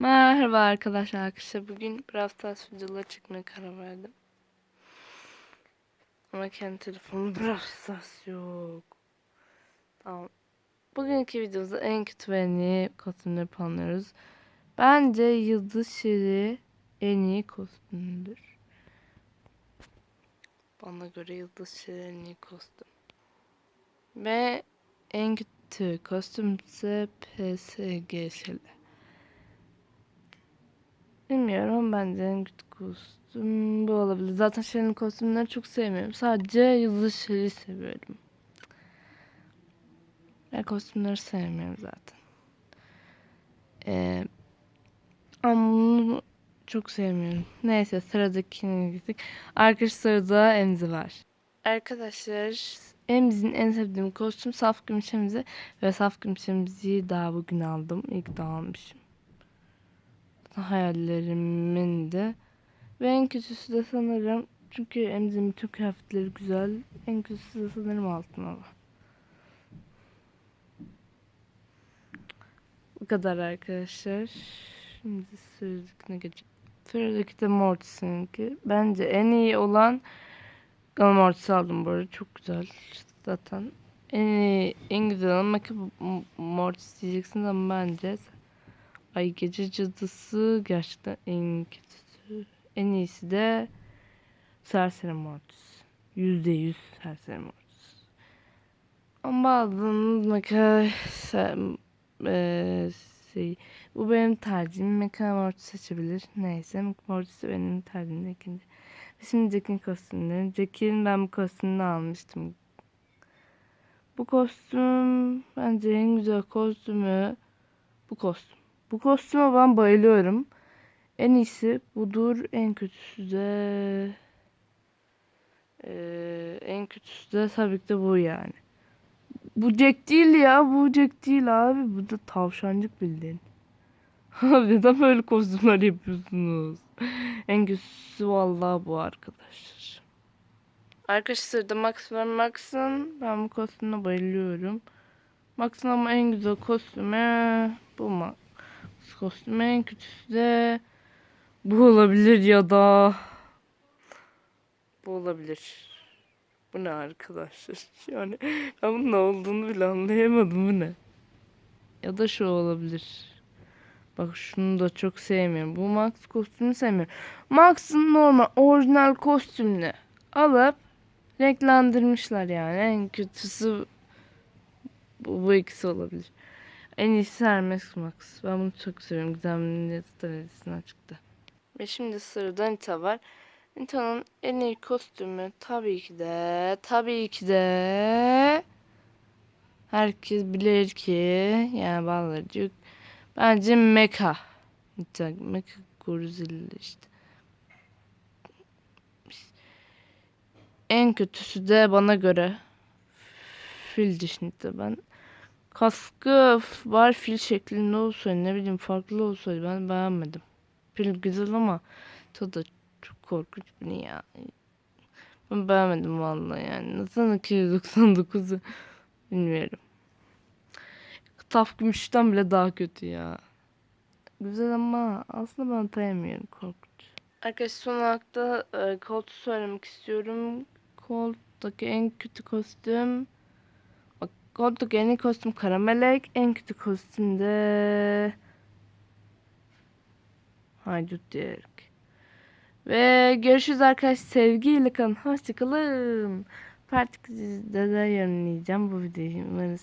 Merhaba arkadaşlar. Arkadaşlar bugün Brawl Stars videoları çekmeye karar verdim. Ama kendi telefonum Brawl Stars yok. Tamam. Bugünkü videomuzda en kötü ve en iyi kostümleri planlıyoruz. Bence Yıldız Şeri en iyi kostümdür. Bana göre Yıldız Şeri en iyi kostüm. Ve en kötü kostüm ise PSG Şeli. Bilmiyorum bence kostüm bu olabilir. Zaten Şirin'in kostümleri çok sevmiyorum. Sadece Yıldız Şirin'i seviyorum. Ben kostümleri sevmiyorum zaten. Ee, ama bunu çok sevmiyorum. Neyse sıradakine gittik. Arkadaş sırada Emzi var. Arkadaşlar Emzi'nin en sevdiğim kostüm Saf Gümüş Emzi. Ve Saf Gümüş Emzi'yi daha bugün aldım. İlk daha almışım hayallerimin de. Ve en kötüsü de sanırım çünkü Emzi'nin bütün kıyafetleri güzel. En kötüsü de sanırım altın ala. Bu kadar arkadaşlar. Şimdi sıradakine geçelim. Sıradaki de Mortis'inki. Bence en iyi olan Gal Mortis aldım bu arada. Çok güzel. Zaten en iyi, en güzel olan belki Mortis diyeceksiniz ama bence Ay gece cadısı gerçekten en kötüsü. En iyisi de Serseri Mortis. Yüzde yüz Serseri Mortis. Ama bazılarınız Mecha e, şey, bu benim tercihim. Mecha Mortis seçebilir. Neyse Mortis benim tercihim ikinci. Şimdi Jack'in kostümleri. Jack'in ben bu kostümünü almıştım. Bu kostüm bence en güzel kostümü bu kostüm. Bu kostüme ben bayılıyorum. En iyisi budur. En kötüsü de ee, en kötüsü de tabii ki de bu yani. Bu Jack değil ya. Bu Jack değil abi. Bu da tavşancık bildiğin. Neden böyle kostümler yapıyorsunuz? en kötüsü vallahi bu arkadaşlar. Arkadaşlar da Max var Max'ın. Ben bu kostümüne bayılıyorum. Max'ın ama en güzel kostümü bu Max kostüm en kötüsü de bu olabilir ya da bu olabilir. Bu ne arkadaşlar? Yani ben bunun ne olduğunu bile anlayamadım. Bu ne? Ya da şu olabilir. Bak şunu da çok sevmiyorum. Bu Max kostümü sevmiyorum. Max'ın normal orijinal kostümünü alıp renklendirmişler yani. En kötüsü bu, bu ikisi olabilir. En iyisi Hermes Max. Ben bunu çok seviyorum. Gizemli stratejisinden çıktı. Ve şimdi sırada Nita var. Nita'nın en iyi kostümü tabii ki de tabii ki de herkes bilir ki yani bağlarcık bence Mecha Nita Mecha Godzilla işte en kötüsü de bana göre Fil diş Nita ben Kaskı var fil şeklinde olsaydı ne bileyim farklı olsaydı ben beğenmedim. Fil güzel ama tadı çok korkunç bir ya. Ben beğenmedim vallahi yani. Nasıl 299'u bilmiyorum. Taf gümüşten bile daha kötü ya. Güzel ama aslında ben tanımıyorum korkunç. Arkadaşlar son olarak da e, Colt'u söylemek istiyorum. Colt'taki en kötü kostüm Gold'daki en iyi kostüm Karamelek. En kötü kostüm de Haydut diyerek. Ve görüşürüz arkadaşlar. Sevgiyle kalın. Hoşçakalın. Part 2'de de yorumlayacağım bu videoyu. Umarım